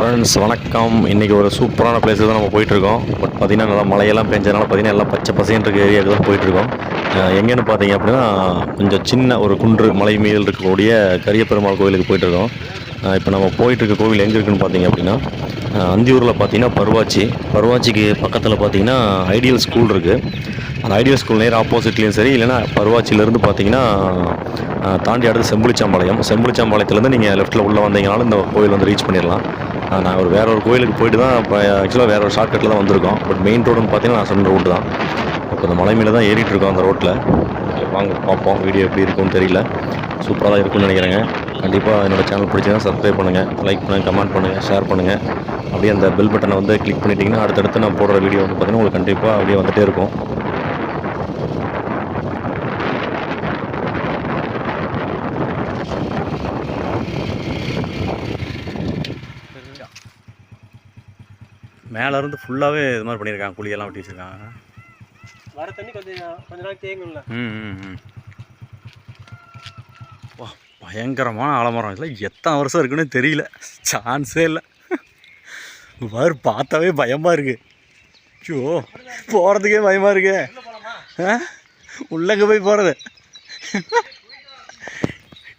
Friends வணக்கம். இன்றைக்கி ஒரு சூப்பரான பிளேஸில் தான் நம்ம போயிட்டுருக்கோம். பட் பார்த்திங்கன்னா நல்லா மழையெல்லாம் பெஞ்சதுனால பார்த்திங்கன்னா எல்லாம் பச்சை பசைன்னு இருக்க ஏரியாவுக்கு தான் போயிட்டுருக்கோம். எங்கேன்னு பார்த்தீங்க அப்படின்னா கொஞ்சம் சின்ன ஒரு குன்று மலை மீது இருக்கக்கூடிய கரியப்பெருமாள் கோவிலுக்கு போயிட்டுருக்கோம். இப்போ நம்ம போயிட்டுருக்க கோவில் எங்கே இருக்குன்னு பார்த்தீங்க அப்படின்னா அந்தியூரில் பார்த்தீங்கன்னா பருவாச்சி. பருவாச்சிக்கு பக்கத்தில் பார்த்தீங்கன்னா ஐடியல் ஸ்கூல் இருக்குது அந்த ஐடியல் ஸ்கூல் நேர் ஆப்போசிட்லேயும் சரி இல்லைன்னா பருவாச்சியிலேருந்து பார்த்தீங்கன்னா தாண்டி அடுத்து செம்புளிச்சாம்பாளையம். செம்புளிச்சாம்பாளையத்துலேருந்து நீங்கள் லெஃப்ட்டில் உள்ளே வந்தீங்கனாலும் இந்த கோயில் வந்து ரீச் பண்ணிடலாம். நாங்கள் நான் ஒரு வேற ஒரு கோயிலுக்கு போயிட்டு தான் இப்போ ஆக்சுவலாக வேற ஒரு ஷார்ட்கட்டில் தான் வந்திருக்கோம். பட் மெயின் ரோடுன்னு பார்த்தீங்கன்னா நான் சொன்ன ரோடு தான். இப்போ இந்த மலை மேலே தான் ஏறிட்டு இருக்கோம் அந்த ரோட்டில் வாங்க பார்ப்போம் வீடியோ எப்படி இருக்கும்னு தெரியல. சூப்பராக தான் இருக்கும்னு நினைக்கிறேங்க. கண்டிப்பாக என்னோட சேனல் பிடிச்சதா சப்ஸ்கிரைப் பண்ணுங்கள் லைக் பண்ணுங்கள் கமெண்ட் பண்ணுங்கள் ஷேர் பண்ணுங்கள் அப்படியே அந்த பெல் பட்டனை வந்து கிளிக் பண்ணிட்டீங்கன்னா அடுத்தடுத்து நான் போடுற வீடியோ வந்து பார்த்தீங்கன்னா உங்களுக்கு கண்டிப்பாக அப்படியே வந்துகிட்டே இருக்கும். மேலே இருந்து ஃபுல்லாகவே இது மாதிரி பண்ணியிருக்காங்க. குழியெல்லாம் வெட்டி வச்சுருக்காங்க. வர தண்ணி கொஞ்சம் கொஞ்ச நாள் தேங்கும்ல. ம் வா பயங்கரமான ஆலமரம். இதில் எத்தனை வருஷம் இருக்குன்னு தெரியல. சான்ஸே இல்லை. பாரு பார்த்தாவே பயமாக இருக்கு. ஐயோ போகிறதுக்கே பயமாக இருக்கு. உள்ளங்க போய் போகிறது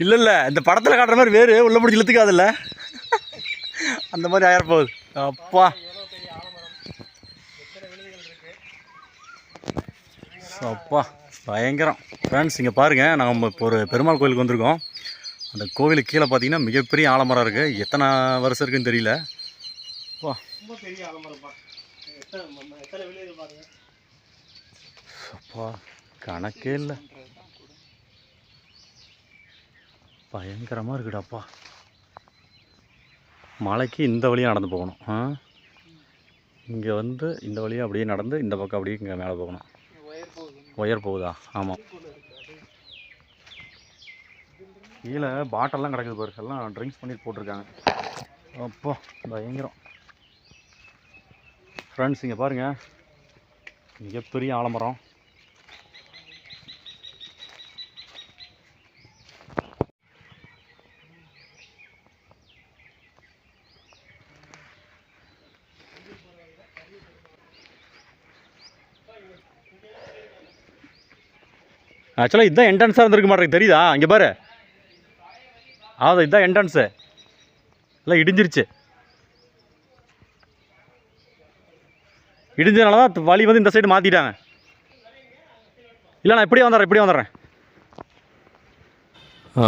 இல்லை இல்லை இந்த படத்தில் காட்டுற மாதிரி வேறு உள்ள பிடிச்சி இழுத்துக்காதுல்ல. அந்த மாதிரி ஆயிரப்போகுது. அப்பா. அப்பா பயங்கரம். ஃப்ரெண்ட்ஸ் இங்கே பாருங்கள் நம்ம இப்போ ஒரு பெருமாள் கோயிலுக்கு வந்திருக்கோம். அந்த கோவிலுக்கு கீழே பார்த்தீங்கன்னா மிகப்பெரிய ஆலமரம் இருக்குது எத்தனை வருஷம் இருக்குன்னு தெரியல. அப்பா. அப்பா கணக்கே இல்லை. பயங்கரமாக இருக்குடாப்பா. மலைக்கு இந்த வழியாக நடந்து போகணும். ஆ? இங்கே வந்து இந்த வழியாக அப்படியே நடந்து இந்த பக்கம் அப்படியே இங்கே மேலே போகணும். ஒயர் போகுதா? ஆமாம் கீழே பாட்டெல்லாம் கிடக்குது பாரு. எல்லாம் ட்ரிங்க்ஸ் பண்ணிட்டு போட்டிருக்காங்க. அப்போ பயங்கரம். ஃப்ரெண்ட்ஸ் இங்கே பாருங்கள் மிகப்பெரிய ஆலமரம். ஆக்சுவலாக இதுதான் என்ட்ரன்ஸாக இருந்திருக்க மாட்டேங்குது. தெரியுதா? இங்கே பாரு. அதான் இதுதான் என்ட்ரன்ஸு இல்லை இடிஞ்சிருச்சு. இடிஞ்சதுனால தான் வழி வந்து இந்த சைடு மாற்றிட்டாங்க இல்லை நான் இப்படியே வந்துடுறேன் இப்படியே வந்துடுறேன்.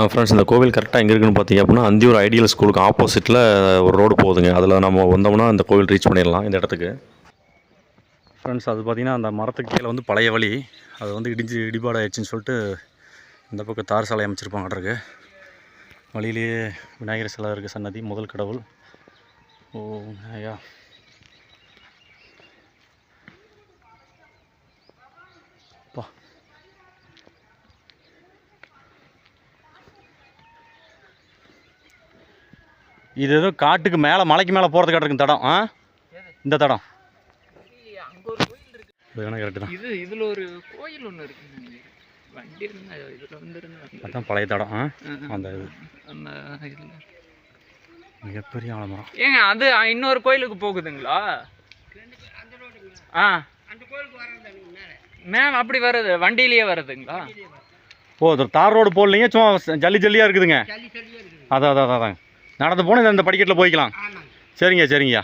ஃப்ரெண்ட்ஸ் இந்த கோவில் கரெக்டாக எங்கே இருக்குன்னு பார்த்தீங்க அப்படின்னா அந்தியூர் ஐடியல் ஸ்கூலுக்கு ஆப்போசிட்டில் ஒரு ரோடு போகுதுங்க. அதில் நம்ம வந்தோம்னா அந்த கோவில் ரீச் பண்ணிடலாம் இந்த இடத்துக்கு. ஃப்ரெண்ட்ஸ் அது பார்த்திங்கன்னா அந்த மரத்துக்கு கீழே வந்து பழைய வழி. அது வந்து இடிஞ்சு இடிபாடு ஆயிடுச்சுன்னு சொல்லிட்டு இந்த பக்கம் தார் சாலை அமைச்சிருப்பாங்க வழியிலேயே விநாயகர் சிலை இருக்குது சன்னதி முதல் கடவுள். ஓ ஐயா அப்பா இது ஏதோ காட்டுக்கு மேலே மலைக்கு மேலே போகிறதுக்காக தடம் ஆ? இந்த தடம் அங்க ஒரு கோயில் இருக்கு இது வேணா கரெக்டு தான். இது இதுல ஒரு கோயில் ஒண்ணு இருக்கு வண்டி இருந்தா இதுல வந்துருந்தா அதான் பழைய தடம் ஆ? அந்த இது. அந்த இதுல. மிகப்பெரிய ஆலமரம். ஏங்க அது இன்னொரு கோயிலுக்கு போகுதுங்களா? ஆ. மேம் அப்படி வருது வண்டியிலேயே வருதுங்களா ஓ தார் ரோடு போடலைங்க சும்மா ஜல்லி ஜல்லியாக இருக்குதுங்க. அதான் அதான் அதான், அதான். நடந்து போனால் இந்த படிக்கட்டில் போய்க்கலாம். சரிங்க சரிங்கய்யா.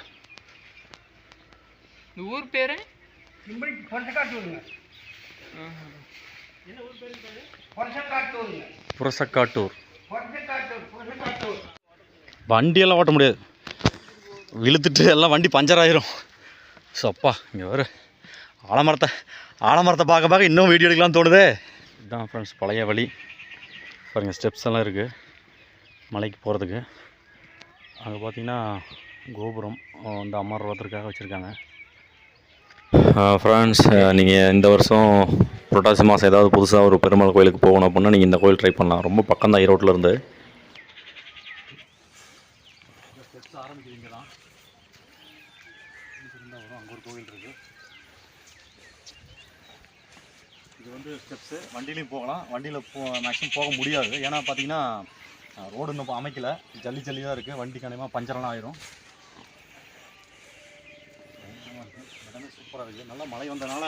இந்த ஊர் பேரு? புரசக்காட்டூர். வண்டியெல்லாம் ஓட்ட முடியாது. இழுத்துட்டு எல்லாம் வண்டி பஞ்சர் ஆயிரும். ஸோ அப்பா இங்கே வர ஆலமரத்தை ஆலமரத்தை பார்க்க பார்க்க இன்னும் வீடியோ எடுக்கலாம்னு தோணுதே. இதுதான் ஃப்ரெண்ட்ஸ் பழைய வழி. பாருங்கள் ஸ்டெப்ஸ் எல்லாம் இருக்குது மலைக்கு போகிறதுக்கு அங்கே பார்த்தீங்கன்னா கோபுரம் வந்து அமர் ஒருத்தருக்காக வச்சுருக்காங்க. ஃப்ரெண்ட்ஸ் நீங்கள் இந்த வருஷம் புரட்டாசி மாதம் ஏதாவது புதுசாக ஒரு பெருமாள் கோயிலுக்கு போகணும் அப்படின்னா நீங்கள் இந்த கோயில் ட்ரை பண்ணலாம். ரொம்ப பக்கம் தான் ஈரோட்டில் இருந்து. இது வந்து ஸ்டெப்ஸு வண்டிலையும் போகலாம். வண்டியில் போ மேக்ஸிமம் போக முடியாது. ஏன்னா பார்த்தீங்கன்னா ரோடு இன்னும் அமைக்கல. ஜல்லி ஜல்லி தான் இருக்குது வண்டி கண்டிப்பாக பஞ்சரெலாம் ஆயிரும். சூப்பராக இருக்குது நல்லா மழை வந்தனால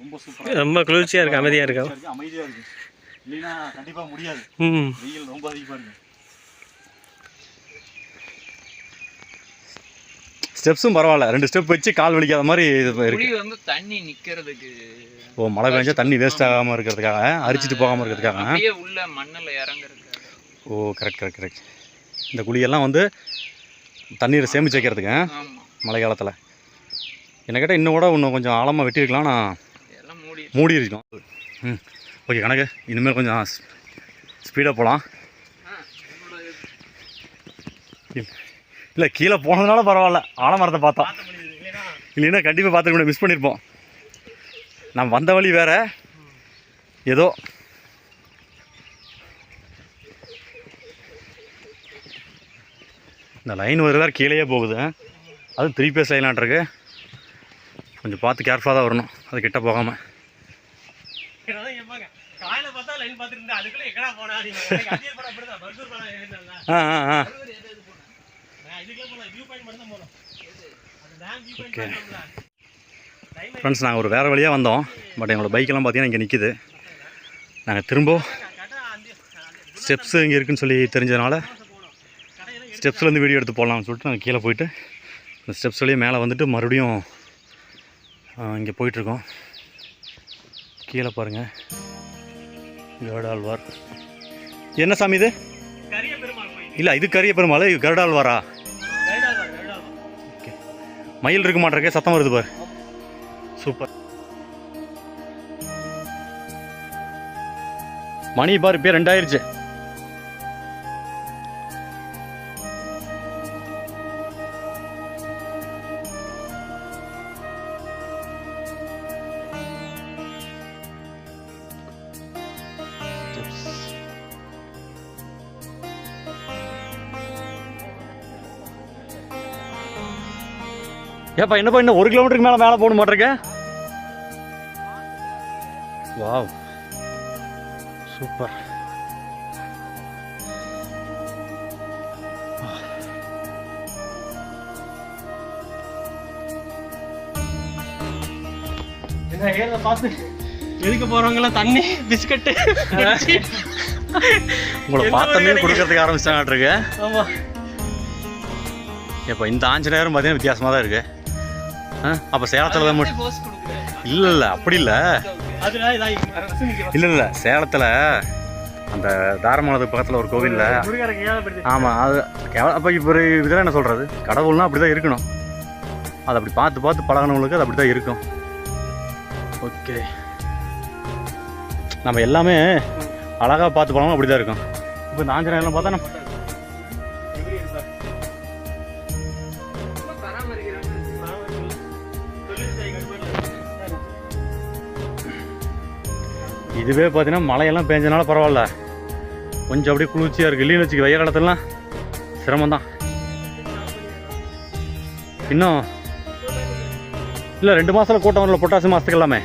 ரொம்ப சூப்பராக ரொம்ப குளிர்ச்சியாக இருக்கு அமைதியாக இருக்கா இருக்கு அமைதியாக இருக்குது இல்லைன்னா கண்டிப்பாக முடியாது. ம் வெயில் ரொம்ப அதிகமாக இருக்கு. ஸ்டெப்ஸும் பரவாயில்ல. ரெண்டு ஸ்டெப் வச்சு கால் வலிக்காத மாதிரி இது இருக்கு வந்து தண்ணி நிக்கிறதுக்கு ஓ மழை பெஞ்சா தண்ணி வேஸ்ட் ஆகாமல் இருக்கிறதுக்காக அரிச்சிட்டு போகாமல் இருக்கிறதுக்காக. அப்படியே உள்ள மண்ணுல இறங்குறதுக்காக. ஓ கரெக்ட் கரெக்ட் கரெக்ட் இந்த குழியெல்லாம் வந்து தண்ணீரை சேமிச்சு வைக்கிறதுக்கு ஆமா. மழை காலத்தில். என்ன கேட்டால் இன்னும் கூட இன்னும் கொஞ்சம் ஆழமாக வெட்டியிருக்கலாம். நான் மூடி மூடி இருக்கும் ம். ஓகே கணக்கு. இனிமேல் கொஞ்சம் ஸ்பீடாக போகலாம் இல்லை கீழே போனதுனால பரவாயில்ல. ஆலமரத்தை பார்த்தா. பார்த்த முடியுது இல்லைன்னா கண்டிப்பாக பார்த்துக்க மிஸ் பண்ணியிருப்போம் நான் வந்த வழி வேற. ஏதோ. இந்த லைன் ஒரு வேறு கீழேயே போகுது. அது த்ரீ பேஸ் லைனாட்ருக்கு கொஞ்சம் பார்த்து கேர்ஃபுல்லாக தான் வரணும். அது கிட்ட போகாமல் ஆ ஆ ஆ. ஓகே ஃப்ரெண்ட்ஸ் நாங்கள் ஒரு வேறு வழியாக வந்தோம். பட் எங்களோட பைக்கெல்லாம் பார்த்தீங்கன்னா இங்கே நிற்கிது நாங்கள் திரும்ப ஸ்டெப்ஸு இங்கே இருக்குதுன்னு சொல்லி தெரிஞ்சதுனால ஸ்டெப்ஸ்லேருந்து வீடியோ எடுத்து போடலாம்னு சொல்லிட்டு நாங்கள் கீழே போயிட்டு இந்த ஸ்டெப்ஸ் வழியே மேலே வந்துட்டு மறுபடியும் இங்கே போயிட்டுருக்கோம். கீழே பாருங்கள் கருடாழ்வார். என்ன சாமி இது? இல்லை இது கரிய பெருமாள் இது கருடாழ்வாரா? ஓகே. மயில் இருக்க மாட்டிருக்கே சத்தம் வருது பாரு. சூப்பர். மணி பாரு இப்போ ரெண்டாயிருச்சு. என்னப்பா இன்னும் ஒரு கிலோமீட்டருக்கு மேலே மேலே போக மாட்டிருக்க வாவ் சூப்பர் என்ன எதுக்கு போறவங்க எல்லாம் தண்ணி பிஸ்கட்டு உங்களை ஒரு கொடுக்கறதுக்கு ஆரம்பிச்சாங்க ஆமா. இப்போ இந்த ஆஞ்சநேயரும் பார்த்தீங்கன்னா வித்தியாசமாக தான் இருக்கு. அப்போ சேலத்தில் தான் மட்டும் இல்லை இல்லை அப்படி இல்லை. இல்லை இல்லை சேலத்தில் அந்த தாரமானது பக்கத்தில் ஒரு கோவிலில் ஆமாம் அது அப்போ இப்போ இதெல்லாம் என்ன சொல்கிறது கடவுள்னா அப்படி தான் இருக்கணும். அது அப்படி பார்த்து பார்த்து பழகினவங்களுக்கு அது அப்படி தான் இருக்கும். ஓகே. நம்ம எல்லாமே அழகாக பார்த்து பழகணும் அப்படி தான் இருக்கும். இப்போ இந்த ஆஞ்சநேயர்லாம் பார்த்தா நம்ம இதுவே பார்த்தீங்கன்னா மழையெல்லாம் பேஞ்சனால பரவாயில்ல. கொஞ்சம் அப்படியே குளிர்ச்சியாக இருக்குது இல்லைன்னு வச்சுக்க வெய்ய காலத்துலலாம் சிரமம் தான் இன்னும் இல்லை ரெண்டு மாதத்தில் கூட்டம் வரல பொட்டாசி மாதத்துக்கு எல்லாமே.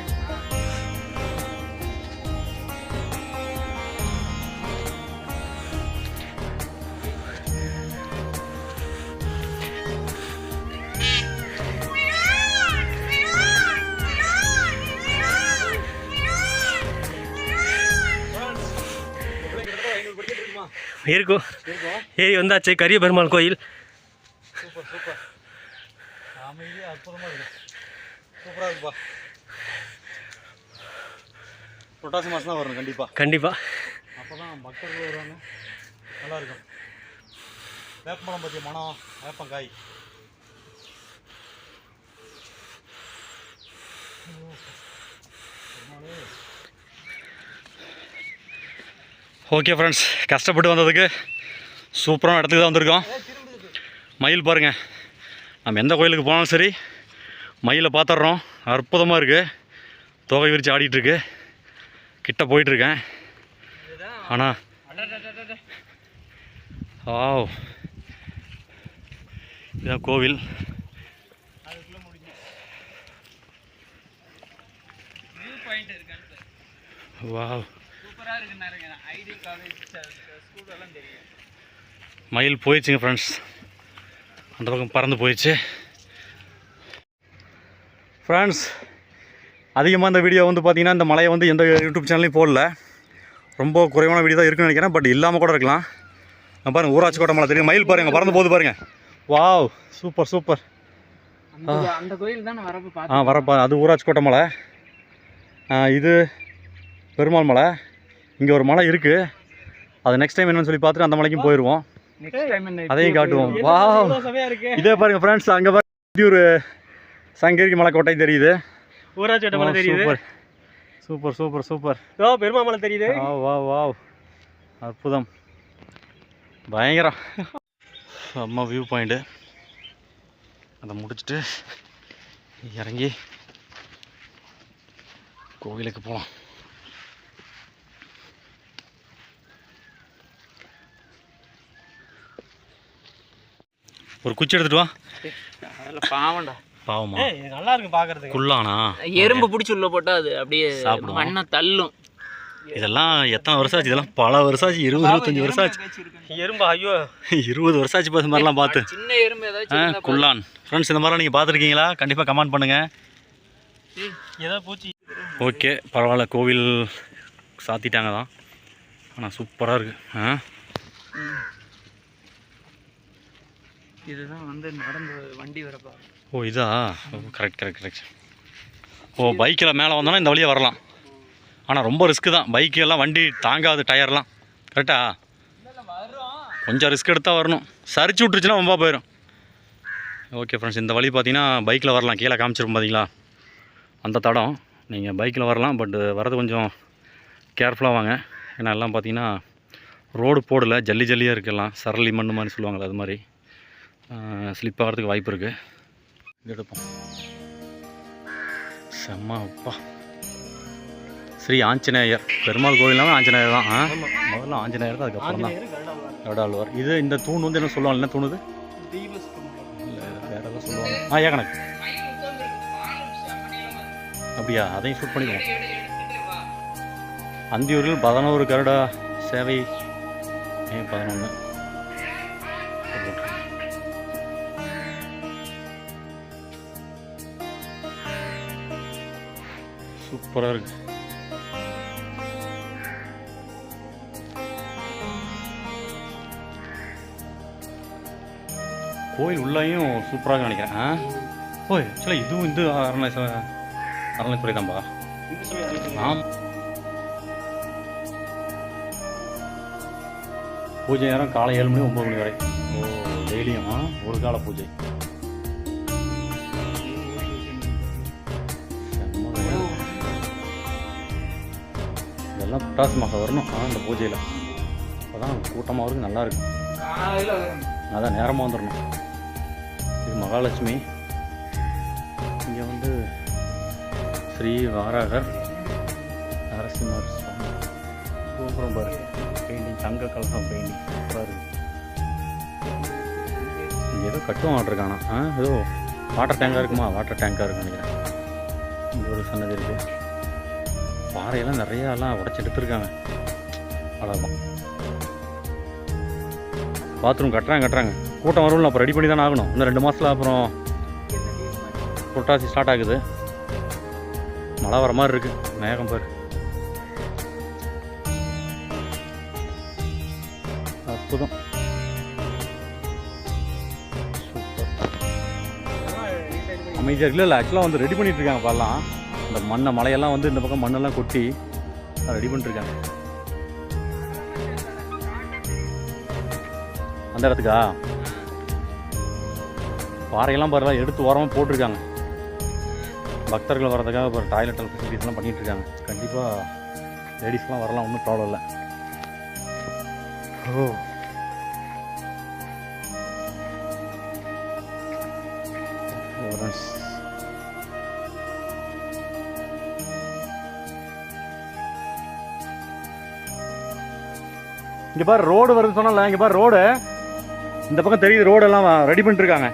இருக்கும் ஏரி வந்தாச்சு கரிய பெருமாள் கோயில். Super super. அமைதியாக அற்புதமாக இருக்கு. சூப்பராக இருக்குப்பா. புரட்டாசி மாதம் தான் வரணும் கண்டிப்பாக கண்டிப்பா. அப்போ தான் பக்தர்கள் வருவாங்க. நல்லா இருக்கும். வேப்பம்பழம் பற்றிய மனம் வேப்பங்காய். ஓகே ஃப்ரெண்ட்ஸ் கஷ்டப்பட்டு வந்ததுக்கு சூப்பரான இடத்துக்கு தான் வந்திருக்கோம். மயில் பாருங்கள் நம்ம எந்த கோயிலுக்கு போனாலும் சரி மயிலை பார்த்துட்றோம். அற்புதமாக இருக்குது தொகை விரித்து ஆடிட்டுருக்கு கிட்ட போயிட்டுருக்கேன். ஆனால் ஆவ் இதான் கோவில். வாவ். ஐடி காலேஜ் தெரியும். மயில் போயிடுச்சுங்க ஃப்ரெண்ட்ஸ் அந்த பக்கம் பறந்து போயிடுச்சு. ஃப்ரெண்ட்ஸ் அதிகமாக இந்த வீடியோ வந்து பார்த்தீங்கன்னா இந்த மலையை வந்து எந்த யூடியூப் சேனல்லையும் போடல. ரொம்ப குறைவான வீடியோ தான் இருக்குன்னு நினைக்கிறேன் பட் இல்லாமல் கூட இருக்கலாம். நான் பாருங்கள் ஊராட்சி கோட்டை மலை தெரியும்? மயில் பாருங்க பறந்து போகுது பாருங்க. வாவ் சூப்பர் சூப்பர் அந்த கோயில் தானே வரப்ப ஆ வரப்பா அது ஊராட்சி கோட்டை மலை. இது பெருமாள் மலை. இங்கே ஒரு மலை இருக்குது அது நெக்ஸ்ட் டைம் என்னன்னு சொல்லி பார்த்துட்டு அந்த மலைக்கும் போயிடுவோம் அதையும் காட்டுவோம். இருக்கு? இதே பாருங்க ஃப்ரெண்ட்ஸ் அங்கே பாருங்க ஒரு சங்ககிரி மலைக்கோட்டை தெரியுது. ஊராட்சி மலை தெரியுது. சூப்பர் சூப்பர் சூப்பர் சூப்பர் ஓ பெருமா மலை தெரியுது. வாவ் வாவ் வாவ் அற்புதம். பயங்கரம். செம்ம வியூ பாயிண்ட்டு அதை முடிச்சுட்டு இறங்கி கோவிலுக்கு போகலாம் ஒரு குச்சி எடுத்துட்டு வா. பாவம்டா. பாவமா? நல்லா இருக்கு பாக்குறதுக்கு. குள்ளானா? எறும்பு பிடிச்சி உள்ள போட்டா அது அப்படியே சாப்பிடுவோம். மண்ணை தள்ளும். இதெல்லாம் எத்தனை வருஷம் ஆச்சு? இதெல்லாம் பல வருஷம் ஆச்சு. இருபது இருபத்தஞ்சி வருஷம் ஆச்சு. எறும்பா ஐயோ. இருபது வருஷம் ஆச்சு பார்த்து மாதிரிலாம் பார்த்து சின்ன எறும்பு ஆ ஏதாச்சும் குள்ளான். ஃப்ரெண்ட்ஸ் இந்த மாதிரிலாம் நீங்கள் பார்த்துருக்கீங்களா கண்டிப்பாக கமெண்ட் பண்ணுங்கள் ஏதோ பூச்சி. ஓகே பரவாயில்ல. கோவில் சாத்திட்டாங்க தான். ஆனால் சூப்பராக இருக்குது ஆ. இதுதான் வந்து நடந்து வண்டி வரப்பா. ஓ இதா? கரெக்ட் கரெக்ட் கரெக்ட் ஓ பைக்கில் மேலே வந்தோன்னா இந்த வழியாக வரலாம். ஆனால் ரொம்ப ரிஸ்க்கு தான். பைக்கு எல்லாம் வண்டி தாங்காது டயர்லாம் கரெக்டா கொஞ்சம் ரிஸ்க் எடுத்தால் வரணும். சரிச்சு விட்டுருச்சுன்னா ரொம்ப போயிடும் ஓகே ஃப்ரெண்ட்ஸ் இந்த வழி பார்த்தீங்கன்னா பைக்கில் வரலாம். கீழே காமிச்சிருப்போம் பார்த்தீங்களா அந்த தடம். நீங்கள் பைக்கில் வரலாம் பட் வரது கொஞ்சம் கேர்ஃபுல்லாக வாங்க. ஏன்னா எல்லாம் பார்த்தீங்கன்னா ரோடு போடலை. ஜல்லி ஜல்லியாக இருக்கலாம் சரளி மண்ணு மாதிரி சொல்லுவாங்களே அது மாதிரி. ஸ்லிப் ஆகிறதுக்கு வாய்ப்பு இருக்குது இது எடுப்போம். செம்ம அப்பா. ஸ்ரீ ஆஞ்சநேயர். பெருமாள் கோவில்னாலும் ஆஞ்சநேயர் தான். முதல்ல ஆஞ்சநேயர் தான் அதுக்கப்புறம் தான். கடாழ்வார் இது இந்த தூண் வந்து என்ன சொல்லுவாங்க? என்ன தூண் இது? தீபஸ்தம்பம். இல்லை வேறு எதாவது சொல்லுவாங்க. ஆ ஏ கணக்கு? அப்படியா? அதையும் ஷூட் பண்ணிக்குவோம். அந்தியூரில் பதினோரு கருடா சேவை. மே பதினொன்று சூப்பராக இருக்குது கோயில் உள்ளேயும் சூப்பராக நினைக்கிறேன் ஆ? ஓய் ஆக்சுவலாக இதுவும் இந்த அரணை அறநிலைத்துறை தான்பா ஆம். பூஜை நேரம் காலை ஏழு மணி ஒம்பது மணி வரை. ஓ டெய்லியும்? ஒரு கால பூஜை. இதெல்லாம் புட்டாசு மாதம் வரணும். ஆனால் இந்த பூஜையில். அப்போதான் கூட்டமாக இருக்கு நல்லா இருக்கும். அதான் நேரமாக வந்துடணும் இது மகாலட்சுமி. இங்கே வந்து ஸ்ரீ வாராகர் நரசிம்மர் சுவாமி. சூப்பரம் பாரு. பெயிண்டிங் தங்க கலசம் பெயிண்டிங் சூப்பராக இருக்கு. இங்கே ஏதோ கட்டும் ஆட்ருக்கானா ஆ ஏதோ வாட்டர் டேங்காக இருக்குமா? வாட்டர் டேங்காக இருக்குன்னு நினைக்கிறேன். இங்கே ஒரு சன்னதி இருக்குது பாறையெல்லாம் நிறையா எல்லாம் உடச்சி எடுத்துருக்காங்க. அவ்வளோதான் பாத்ரூம் கட்டுறாங்க கட்டுறாங்க. கூட்டம் வரும்ல அப்புறம் ரெடி பண்ணி தானே ஆகணும். இன்னும் ரெண்டு மாதத்தில் அப்புறம் புரட்டாசி ஸ்டார்ட் ஆகுது. மழை வர மாதிரி இருக்குது மேகம் பாரு. அற்புதம். அமைதியாக இல்லை இல்லை ஆக்சுவலாக வந்து ரெடி பண்ணிட்டு இருக்காங்க பாலாம் இந்த மண்ணை மலையெல்லாம் வந்து இந்த பக்கம் மண்ணெல்லாம் கொட்டி ரெடி பண்ணிட்டுருக்காங்க. அந்த இடத்துக்கா? பாறையெல்லாம் பாருலாம் எடுத்து ஓரமாக போட்டிருக்காங்க. பக்தர்கள் வர்றதுக்காக இப்போ டாய்லெட் ஃபெசிலிட்டிஸ்லாம் பண்ணிகிட்டு இருக்காங்க கண்டிப்பாக லேடிஸ்லாம் வரலாம் ஒன்றும் ப்ராப்ளம் இல்லை. ஓ. இங்கே பாரு ரோடு வருது சொன்னால இங்கே பாரு ரோடு இந்த பக்கம் தெரியுது ரோடெல்லாம் ரெடி பண்ணிட்டு இருக்காங்க.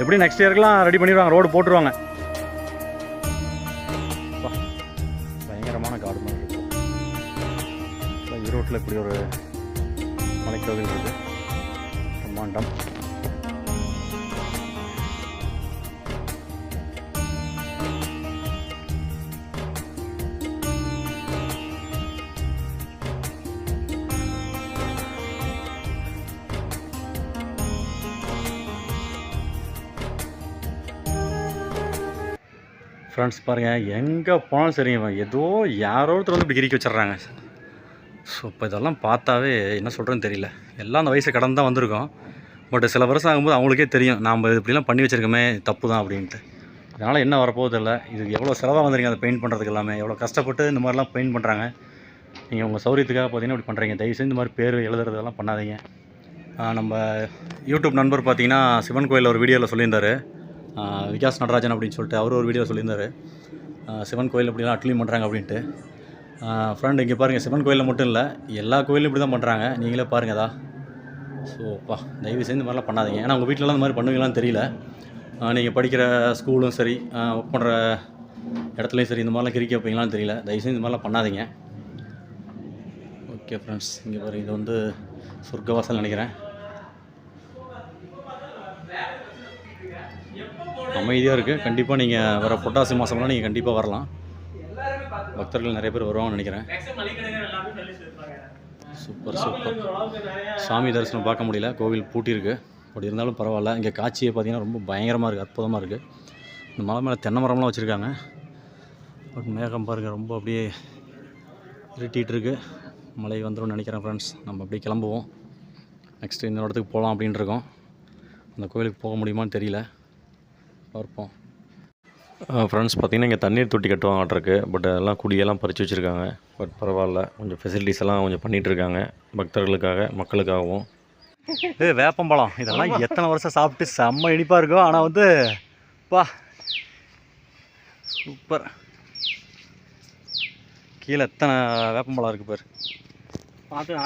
எப்படி நெக்ஸ்ட் இயர்க்கெலாம் ரெடி பண்ணிடுவாங்க? ரோடு போட்டுருவாங்க. ஃப்ரெண்ட்ஸ் பாருங்கள் எங்கே போனாலும் சரிங்க ஏதோ யாரோ ஒருத்தர் வந்து இப்படி கிரிக்கி வச்சிடுறாங்க. ஸோ இப்போ இதெல்லாம் பார்த்தாவே என்ன சொல்கிறேன்னு தெரியல. எல்லாம் அந்த வயசு கடந்து தான் வந்திருக்கோம். பட் சில வருஷம் ஆகும்போது அவங்களுக்கே தெரியும் நாம் இப்படிலாம் பண்ணி வச்சிருக்கோமே தப்பு தான் அப்படின்ட்டு. அதனால் என்ன வரப்போகுது இல்லை இது எவ்வளோ செலவாக வந்துருங்க அதை பெயிண்ட் பண்ணுறதுக்கு எல்லாமே. எவ்வளோ கஷ்டப்பட்டு இந்த மாதிரிலாம் பெயிண்ட் பண்ணுறாங்க நீங்கள் உங்கள் சௌரியத்துக்காக பார்த்தீங்கன்னா இப்படி பண்ணுறீங்க தயவுசெய்து இந்த மாதிரி பேர் எழுதுறதெல்லாம் பண்ணாதீங்க. நம்ம யூடியூப் நண்பர் பார்த்தீங்கன்னா சிவன் கோயிலில் ஒரு வீடியோவில் சொல்லியிருந்தார். விகாஸ் நடராஜன் அப்படின்னு சொல்லிட்டு அவர் ஒரு வீடியோ சொல்லியிருந்தாரு. சிவன் கோயில் இப்படிலாம் அட்லீன் பண்ணுறாங்க அப்படின்ட்டு. ஃப்ரெண்ட் இங்கே பாருங்கள் சிவன் கோயிலில் மட்டும் இல்லை எல்லா கோயிலும் இப்படி தான் பண்ணுறாங்க நீங்களே பாருங்கள் ஸோ ஸோப்பா தயவு செஞ்சு இந்த மாதிரிலாம் பண்ணாதீங்க. ஏன்னா உங்கள் வீட்டிலலாம் இந்த மாதிரி பண்ணுவீங்களான்னு தெரியல. நீங்கள் படிக்கிற ஸ்கூலும் சரி ஒர்க் பண்ணுற இடத்துலையும் சரி இந்த மாதிரிலாம் கிரிக்க வைப்பீங்களான்னு தெரியல. தயவு செஞ்சு இந்த மாதிரிலாம் பண்ணாதீங்க. ஓகே ஃப்ரெண்ட்ஸ் இங்கே பாரு இது வந்து சொர்க்கவாசல் நினைக்கிறேன். அமைதியாக இருக்குது கண்டிப்பாக நீங்கள் வர பொட்டாசி மாதம்லாம் நீங்கள் கண்டிப்பாக வரலாம். பக்தர்கள் நிறைய பேர் வருவாங்கன்னு நினைக்கிறேன். Super super. சாமி தரிசனம் பார்க்க முடியல. கோவில் பூட்டியிருக்கு அப்படி இருந்தாலும் பரவாயில்ல. இங்கே காட்சியை பார்த்தீங்கன்னா ரொம்ப பயங்கரமாக இருக்குது அற்புதமாக இருக்குது இந்த மலை மேலே தென்னை மரம்லாம் வச்சுருக்காங்க. பட் மேகம் பாருங்க ரொம்ப அப்படியே இருட்டிகிட்டு இருக்கு. மழை வந்துடும் நினைக்கிறேன் ஃப்ரெண்ட்ஸ் நம்ம அப்படியே கிளம்புவோம். நெக்ஸ்ட்டு இந்த இடத்துக்கு போகலாம் அப்படின்ட்டு இருக்கோம். அந்த கோவிலுக்கு போக முடியுமான்னு தெரியல. பார்ப்போம். ஃப்ரெண்ட்ஸ் பார்த்தீங்கன்னா இங்கே தண்ணீர் தொட்டி கட்டுவாங்கட்ருக்கு பட் எல்லாம் குடியெல்லாம் பறித்து வச்சுருக்காங்க. பட் பரவாயில்ல. கொஞ்சம் ஃபெசிலிட்டிஸ் எல்லாம் கொஞ்சம் பண்ணிகிட்டு இருக்காங்க. பக்தர்களுக்காக மக்களுக்காகவும். ஏ வேப்பம்பழம். இதெல்லாம் எத்தனை வருஷம் சாப்பிட்டு செம்ம இனிப்பாக இருக்கும் ஆனால் வந்து பா. சூப்பர் கீழே எத்தனை வேப்பம்பழம் இருக்குது பேர். பார்த்து